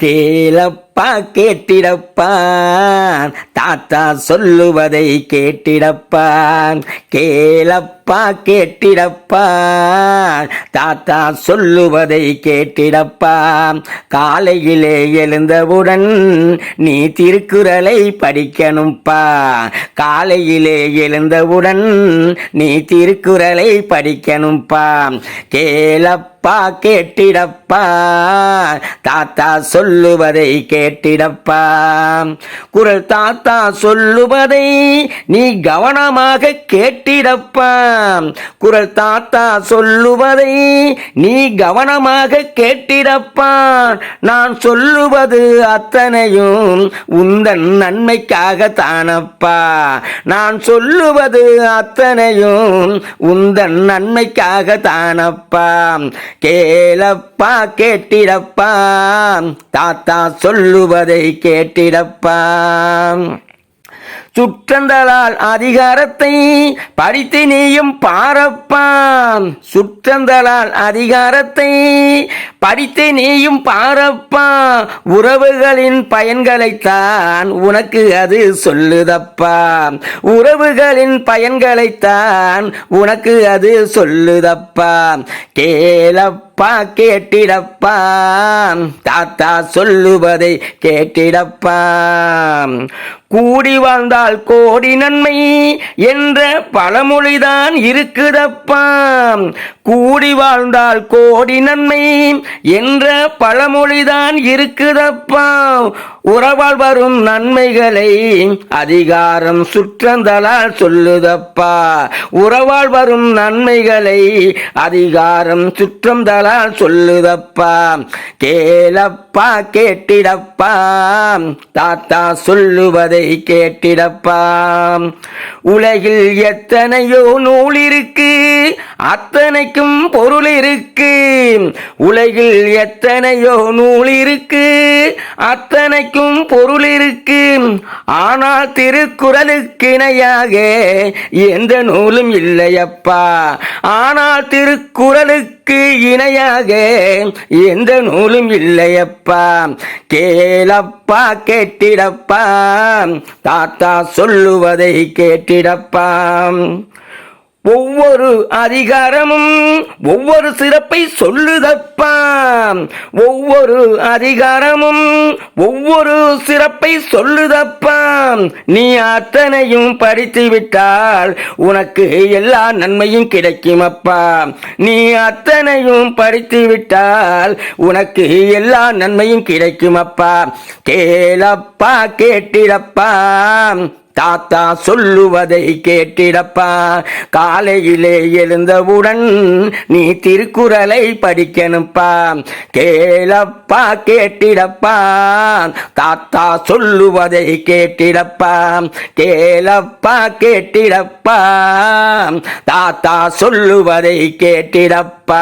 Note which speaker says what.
Speaker 1: que la கேளப்பா கேட்டிடப்பான். தாத்தா சொல்லுவதை கேட்டிடப்பான். கேளப்பா கேட்டிடப்பான். தாத்தா சொல்லுவதை கேட்டிடப்பான். காலையிலே எழுந்தவுடன் நீ திருக்குறளை படிக்கணும்ப்பா காலையிலே எழுந்தவுடன் நீ திருக்குறளை படிக்கணும்ப்பா கேளப்பா கேட்டிடப்பா. தாத்தா சொல்லுவதை கே கேட்டிடப்பா குரல் தாத்தா சொல்லுவதை நீ கவனமாக கேட்டிடப்பா குரல் தாத்தா சொல்லுவதை நீ கவனமாக கேட்டிடப்பா நான் சொல்லுவது அத்தனையும் உந்தன் நன்மைக்காக தானப்பா. நான் சொல்லுவது அத்தனையும் உந்தன் நன்மைக்காக தானப்பா. கேளப்பா கேட்டிடப்பா. தாத்தா சொல்லுவதை கேட்டிடப்பா சுற்றந்தலால் அதிகாரத்தை படித்து நீயும் பாரப்பான் சுற்றந்தலால் அதிகாரத்தை படித்து நீயும் பாரப்பா உறவுகளின் பயன்களைத்தான் உனக்கு அது சொல்லுதப்பா உறவுகளின் பயன்களைத்தான் உனக்கு அது சொல்லுதப்பா கேளப்பா கேட்டிடப்பா தாத்தா சொல்லுவதை கேட்டிடப்பா. கூடி வாழ்ந்தால் கோடி நன்மை என்ற பழமொழிதான் இருக்குதப்பா. கூடி வாழ்ந்தால் கோடி நன்மை என்ற பழமொழிதான் இருக்குதப்பா. உறவால் வரும் நன்மைகளை அதிகாரம் சுற்றந்தலால் சொல்லுதப்பா. உறவால் வரும் நன்மைகளை அதிகாரம் சுற்றந்தலால் சொல்லுதப்பா. கேளப்பா கேட்டிடப்பா. தாத்தா சொல்லுவதை கேட்டிடப்பா. உலகில் எத்தனையோ நூல் இருக்கு அத்தனைக்கும் பொருள் இருக்கு. உலகில் எத்தனையோ நூல் இருக்கு அத்தனைக்கும் பொருள் இருக்கு ஆனால் திருக்குறளுக்கு இணையாக எந்த நூலும் இல்லையப்பா. ஆனால் திருக்குறளுக்கு இணையாக எந்த நூலும் இல்லையப்பா. கேளப்பா கேட்டிடப்பா. தாத்தா சொல்லுவதை கேட்டிடப்பா. ஒவ்வொரு அதிகாரமும் ஒவ்வொரு சிறப்பை சொல்லுதப்பா ஒவ்வொரு அதிகாரமும் ஒவ்வொரு சிறப்பை சொல்லுதப்பா நீ அத்தனையும் படித்து விட்டால் உனக்கு எல்லா நன்மையும் கிடைக்குமப்பா. நீ அத்தனையும் படித்து விட்டால் உனக்கு எல்லா நன்மையும் கிடைக்குமப்பா. கேளப்பா கேட்டிடப்பா தாத்தா சொல்லுவதை கேட்டிடப்பா. காலையிலே எழுந்தவுடன் நீ திருக்குறளை படிக்கணுப்பா கேளப்பா கேட்டிடப்பா. தாத்தா சொல்லுவதை கேட்டிடப்பா. கேளப்பா கேட்டிடப்பா. தாத்தா சொல்லுவதை கேட்டிடப்பா.